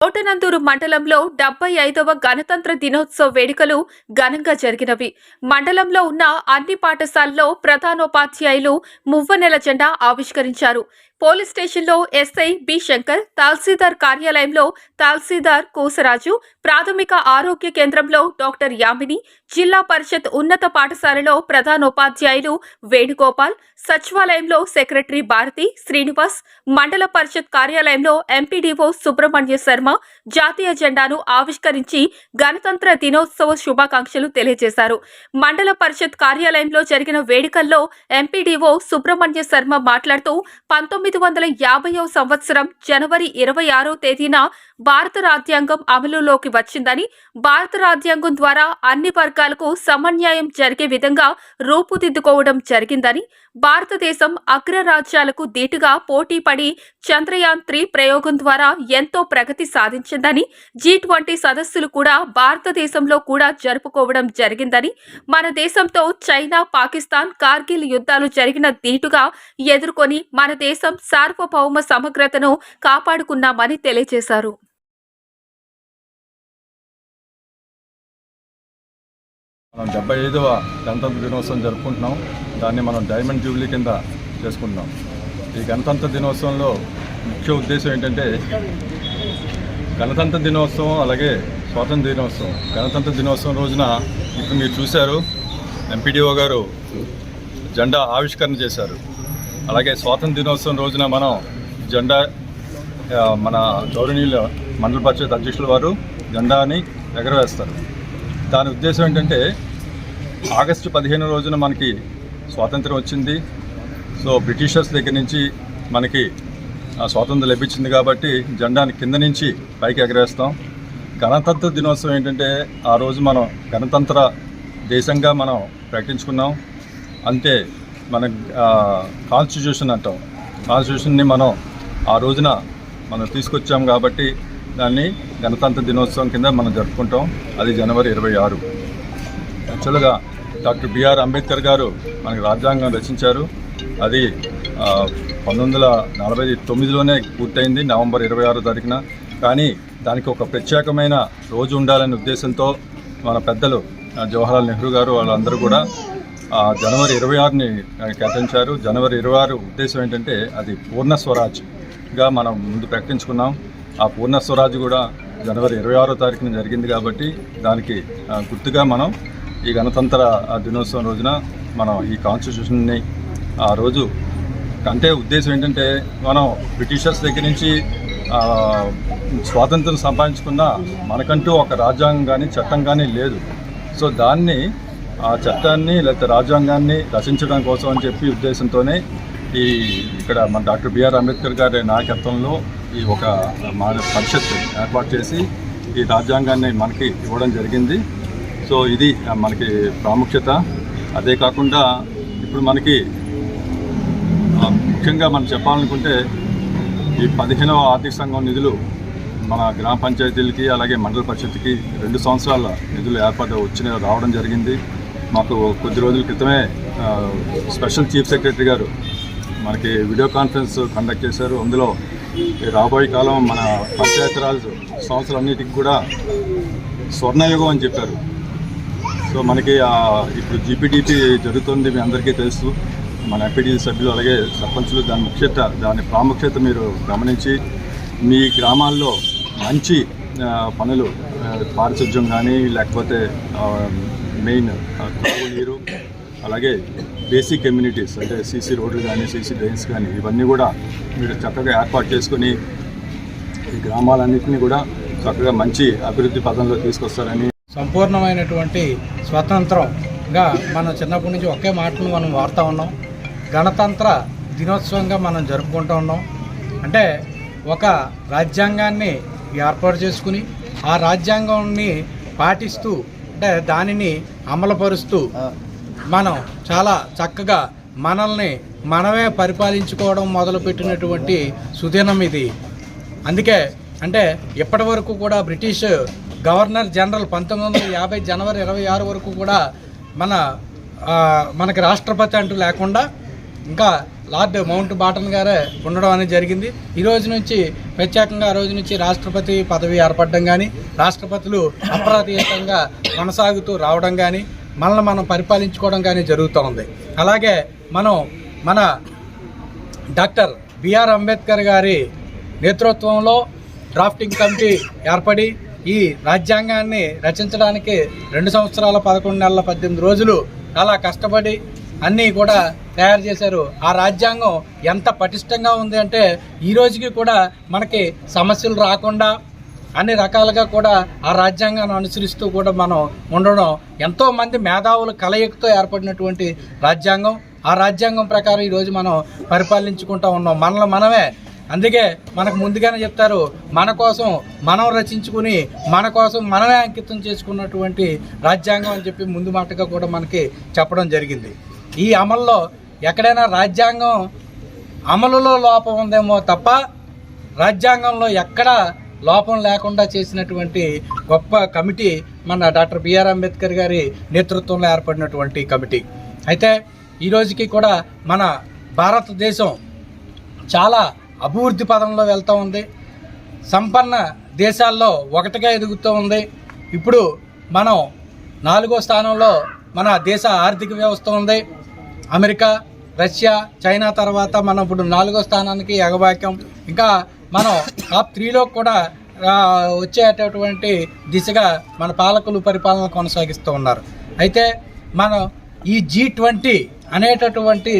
కోటనందూరు మండలంలో డెబ్బై ఐదవ గణతంత్ర దినోత్సవ వేడుకలు ఘనంగా జరిగినవి. మండలంలో ఉన్న అన్ని పాఠశాలల్లో ప్రధానోపాధ్యాయులు మువ్వనెల జెండా ఆవిష్కరించారు. పోలీస్ స్టేషన్లో ఎస్ఐ బి శంకర్ తహసీల్దార్ కార్యాలయంలో తహసీల్దార్ కోసరాజు ప్రాథమిక ఆరోగ్య కేంద్రంలో డాక్టర్ యామిని జిల్లా పరిషత్ ఉన్నత పాఠశాలలో ప్రధానోపాధ్యాయులు వేణుగోపాల్ సచివాలయంలో సెక్రటరీ భారతి శ్రీనివాస్ మండల పరిషత్ కార్యాలయంలో ఎంపీడీఓ సుబ్రహ్మణ్య శర్మ జాతీయ జెండాను ఆవిష్కరించి గణతంత్ర దినోత్సవ శుభాకాంక్షలు తెలియజేశారు. మండల పరిషత్ కార్యాలయంలో జరిగిన వేడుకల్లో ఎంపీడీఓ సుబ్రహ్మణ్య శర్మ మాట్లాడుతూ పంతొమ్మిది వందల యాభైవ సంవత్సరం జనవరి ఇరవై ఆరో తేదీన భారత రాజ్యాంగం అమలులోకి వచ్చిందని భారత రాజ్యాంగం ద్వారా అన్ని వర్గాలకు సమన్యాయం జరిగే విధంగా రూపుదిద్దుకోవడం జరిగిందని భారతదేశం అగ్రరాజ్యాలకు దీటుగా పోటీ పడి చంద్రయాన్ త్రీ ప్రయోగం ద్వారా ఎంతో ప్రగతి సాధించిందని జీ ట్వంటీ సదస్సులు కూడా భారతదేశంలో కూడా జరుపుకోవడం జరిగిందని మన దేశంతో చైనా పాకిస్తాన్ కార్గిల్ యుద్ధాలు జరిగిన దీటుగా ఎదుర్కొని మన దేశం సార్వభౌమ సమగ్రతను కాపాడుకున్నామని తెలియజేశారు. మనం డెబ్బై ఐదవ గణతంత్ర దినోత్సవం జరుపుకుంటున్నాం. దాన్ని మనం డైమండ్ జూబ్లీ కింద చేసుకుంటున్నాం. ఈ గణతంత్ర దినోత్సవంలో ముఖ్య ఉద్దేశం ఏంటంటే గణతంత్ర దినోత్సవం అలాగే స్వాతంత్ర దినోత్సవం. గణతంత్ర దినోత్సవం రోజున ఇప్పుడు మీరు చూశారు ఎంపీడీఓ గారు జెండా ఆవిష్కరణ చేశారు. అలాగే స్వాతంత్ర దినోత్సవం రోజున మనం జెండా మన గౌరవనీయుల మండల పరిషత్ అధ్యక్షుల వారు జెండాని ఎగరవేస్తారు. దాని ఉద్దేశం ఏంటంటే ఆగస్టు పదిహేను రోజున మనకి స్వాతంత్రం వచ్చింది. సో బ్రిటిషర్స్ దగ్గర నుంచి మనకి ఆ స్వాతంత్రం లభించింది కాబట్టి జెండాని కింద నుంచి పైకి ఎగరేస్తాం. గణతంత్ర దినోత్సవం ఏంటంటే ఆ రోజు మనం గణతంత్ర దేశంగా మనం ప్రకటించుకున్నాం. అంతే మన కాన్స్టిట్యూషన్ అంటాం. కాన్స్టిట్యూషన్ని మనం ఆ రోజున మనం తీసుకొచ్చాం కాబట్టి దాన్ని గణతంత్ర దినోత్సవం కింద మనం జరుపుకుంటాం. అది జనవరి ఇరవై ఆరు. యాక్చువల్గా డాక్టర్ బిఆర్ అంబేద్కర్ గారు మనకి రాజ్యాంగం రచించారు. అది పంతొమ్మిది వందల నలభై తొమ్మిదిలోనే పూర్తయింది నవంబర్ ఇరవై ఆరో తారీఖున. కానీ దానికి ఒక ప్రత్యేకమైన రోజు ఉండాలనే ఉద్దేశంతో మన పెద్దలు జవహర్లాల్ నెహ్రూ గారు వాళ్ళందరూ కూడా జనవరి ఇరవై ఆరుని కేటాయించారు. జనవరి ఇరవై ఆరు ఉద్దేశం ఏంటంటే అది పూర్ణ స్వరాజ్గా మనం ముందు ప్రకటించుకున్నాం. ఆ పూర్ణ స్వరాజ్ కూడా జనవరి ఇరవై ఆరో తారీఖున జరిగింది కాబట్టి దానికి గుర్తుగా మనం ఈ గణతంత్ర దినోత్సవం రోజున మనం ఈ కాన్స్టిట్యూషన్ని ఆ రోజు అంటే ఉద్దేశం ఏంటంటే మనం బ్రిటిషర్స్ దగ్గర నుంచి స్వాతంత్రం సంపాదించుకున్న మనకంటూ ఒక రాజ్యాంగం కానీ చట్టం కానీ లేదు. సో దాన్ని ఆ చట్టాన్ని లేకపోతే రాజ్యాంగాన్ని రచించడం కోసం అని చెప్పి ఉద్దేశంతోనే ఈ ఇక్కడ మన డాక్టర్ బిఆర్ అంబేద్కర్ గారి నాయకత్వంలో ఈ ఒక మన పరిషత్ ఏర్పాటు చేసి ఈ రాజ్యాంగాన్ని మనకి ఇవ్వడం జరిగింది. సో ఇది మనకి ప్రాముఖ్యత. అదే కాకుండా ఇప్పుడు మనకి ముఖ్యంగా మనం చెప్పాలనుకుంటే ఈ పదిహేనవ ఆర్థిక సంఘం నిధులు మన గ్రామ పంచాయతీలకి అలాగే మండల పరిషత్కి రెండు సంవత్సరాల నిధులు ఏర్పాటు వచ్చిన రావడం జరిగింది. మాకు కొద్ది రోజుల క్రితమే స్పెషల్ చీఫ్ సెక్రటరీ గారు మనకి వీడియో కాన్ఫరెన్స్ కండక్ట్ చేశారు. అందులో రాబోయే కాలం మన పంచాయతీరాజ్ సంవత్సరాలన్నిటికి కూడా స్వర్ణయుగం అని చెప్పారు. సో మనకి ఇప్పుడు జీపీడీపీ జరుగుతుంది మీ అందరికీ తెలుసు. మన ఎంపీడీ సభ్యులు అలాగే సర్పంచులు దాని ముఖ్యత దాని ప్రాముఖ్యత మీరు గమనించి మీ గ్రామాల్లో మంచి పనులు పారిశుధ్యం కానీ లేకపోతే మెయిన్ నీరు అలాగే బేసిక్ కమ్యూనిటీస్ అంటే సీసీ రోడ్లు కానీ సీసీ డ్రైన్స్ కానీ ఇవన్నీ కూడా మీరు చక్కగా ఏర్పాటు చేసుకుని ఈ గ్రామాలన్నింటినీ కూడా చక్కగా మంచి అభివృద్ధి పదంలో తీసుకొస్తారని సంపూర్ణమైనటువంటి స్వతంత్రంగా మనం చిన్నప్పటి నుంచి ఒకే మాటను మనం వాడుతూ ఉన్నాం. గణతంత్ర దినోత్సవంగా మనం జరుపుకుంటూ ఉన్నాం. అంటే ఒక రాజ్యాంగాన్ని ఏర్పాటు చేసుకుని ఆ రాజ్యాంగాన్ని పాటిస్తూ అంటే దానిని అమలుపరుస్తూ మనం చాలా చక్కగా మనల్ని మనమే పరిపాలించుకోవడం మొదలుపెట్టినటువంటి సుదినం ఇది. అందుకే అంటే ఇప్పటి వరకు కూడా బ్రిటిష్ గవర్నర్ జనరల్ పంతొమ్మిది వందల యాభై జనవరి ఇరవై ఆరు వరకు కూడా మన మనకి రాష్ట్రపతి అంటూ లేకుండా ఇంకా లార్డ్ మౌంట్ బాటన్ గారే ఉండడం అనేది జరిగింది. ఈ రోజు నుంచి ప్రత్యేకంగా ఆ రోజు నుంచి రాష్ట్రపతి పదవి ఏర్పడడం కానీ రాష్ట్రపతులు అప్రతీతంగా కొనసాగుతూ రావడం కానీ మనల్ని మనం పరిపాలించుకోవడం కానీ జరుగుతూ ఉంది. అలాగే మనం మన డాక్టర్ బిఆర్ అంబేద్కర్ గారి నేతృత్వంలో డ్రాఫ్టింగ్ కమిటీ ఏర్పడి ఈ రాజ్యాంగాన్ని రచించడానికి రెండు సంవత్సరాల పదకొండు నెలల పద్దెనిమిది రోజులు చాలా కష్టపడి అన్నీ కూడా తయారు చేశారు. ఆ రాజ్యాంగం ఎంత పటిష్టంగా ఉంది అంటే ఈ రోజుకి కూడా మనకి సమస్యలు రాకుండా అన్ని రకాలుగా కూడా ఆ రాజ్యాంగాన్ని అనుసరిస్తూ కూడా మనం ఉండడం ఎంతో మంది మేధావుల కలయికతో ఏర్పడినటువంటి రాజ్యాంగం. ఆ రాజ్యాంగం ప్రకారం ఈరోజు మనం పరిపాలించుకుంటూ ఉన్నాం. మనలో మనమే అందుకే మనకు ముందుగానే చెప్తారు మన కోసం మనం రచించుకుని మన కోసం మనమే అంకితం చేసుకున్నటువంటి రాజ్యాంగం అని చెప్పి ముందు మాటగా కూడా మనకి చెప్పడం జరిగింది. ఈ అమల్లో ఎక్కడైనా రాజ్యాంగం అమలులో లోపం ఉందేమో తప్ప రాజ్యాంగంలో ఎక్కడ లోపం లేకుండా చేసినటువంటి గొప్ప కమిటీ మన డాక్టర్ బిఆర్ అంబేద్కర్ గారి నేతృత్వంలో ఏర్పడినటువంటి కమిటీ. అయితే ఈ రోజుకి కూడా మన భారతదేశం చాలా అభివృద్ధి పదంలో వెళ్తూ ఉంది. సంపన్న దేశాల్లో ఒకటిగా ఎదుగుతూ ఉంది. ఇప్పుడు మనం నాలుగో స్థానంలో మన దేశ ఆర్థిక వ్యవస్థ ఉంది. అమెరికా రష్యా చైనా తర్వాత మనం ఇప్పుడు నాలుగో స్థానానికి ఎగబాకాం ఇంకా మనం టాప్ త్రీలో కూడా వచ్చేటటువంటి దిశగా మన పాలకులు పరిపాలన కొనసాగిస్తూ ఉన్నారు. అయితే మనం ఈ జీ ట్వంటీ అనేటటువంటి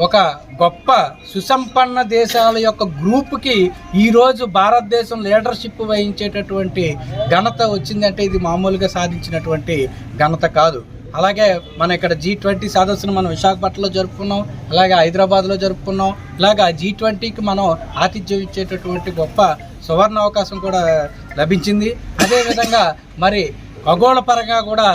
ఒక గొప్ప సుసంపన్న దేశాల యొక్క గ్రూప్కి ఈరోజు భారతదేశం లీడర్షిప్ వహించేటటువంటి ఘనత వచ్చిందంటే ఇది మామూలుగా సాధించినటువంటి ఘనత కాదు. అలాగే మన ఇక్కడ జీ ట్వంటీ సదస్సును మనం విశాఖపట్నంలో జరుపుకున్నాం అలాగే హైదరాబాద్లో జరుపుకున్నాం ఇలాగా జీ ట్వంటీకి మనం ఆతిథ్యం ఇచ్చేటటువంటి గొప్ప సువర్ణ అవకాశం కూడా లభించింది. అదేవిధంగా మరి ఖగోళ పరంగా కూడా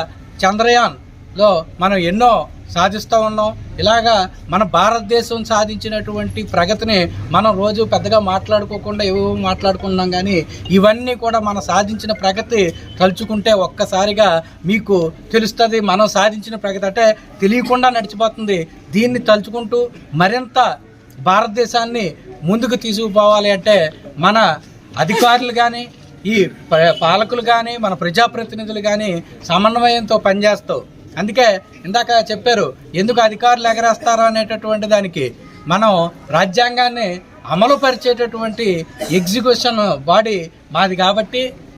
లో మనం ఎన్నో సాధిస్తూ ఉన్నాం. ఇలాగా మన భారతదేశం సాధించినటువంటి ప్రగతిని మనం రోజు పెద్దగా మాట్లాడుకోకుండా ఏవో మాట్లాడుకున్నాం కానీ ఇవన్నీ కూడా మనం సాధించిన ప్రగతి తలుచుకుంటే ఒక్కసారిగా మీకు తెలుస్తుంది. మనం సాధించిన ప్రగతి అంటే తెలియకుండా నడిచిపోతుంది. దీన్ని తలుచుకుంటూ మరింత భారతదేశాన్ని ముందుకు తీసుకుపోవాలి అంటే మన అధికారులు కానీ ఈ ప- పాలకులు కానీ మన ప్రజాప్రతినిధులు కానీ సమన్వయంతో పనిచేస్తావు. అందుకే ఇందాక చెప్పారు ఎందుకు అధికారులు ఎగరేస్తారు? అనేటటువంటి దానికి. మనం రాజ్యాంగాన్ని అమలు పరిచేటటువంటి ఎగ్జిక్యూషన్ బాడీ మాది కాబట్టి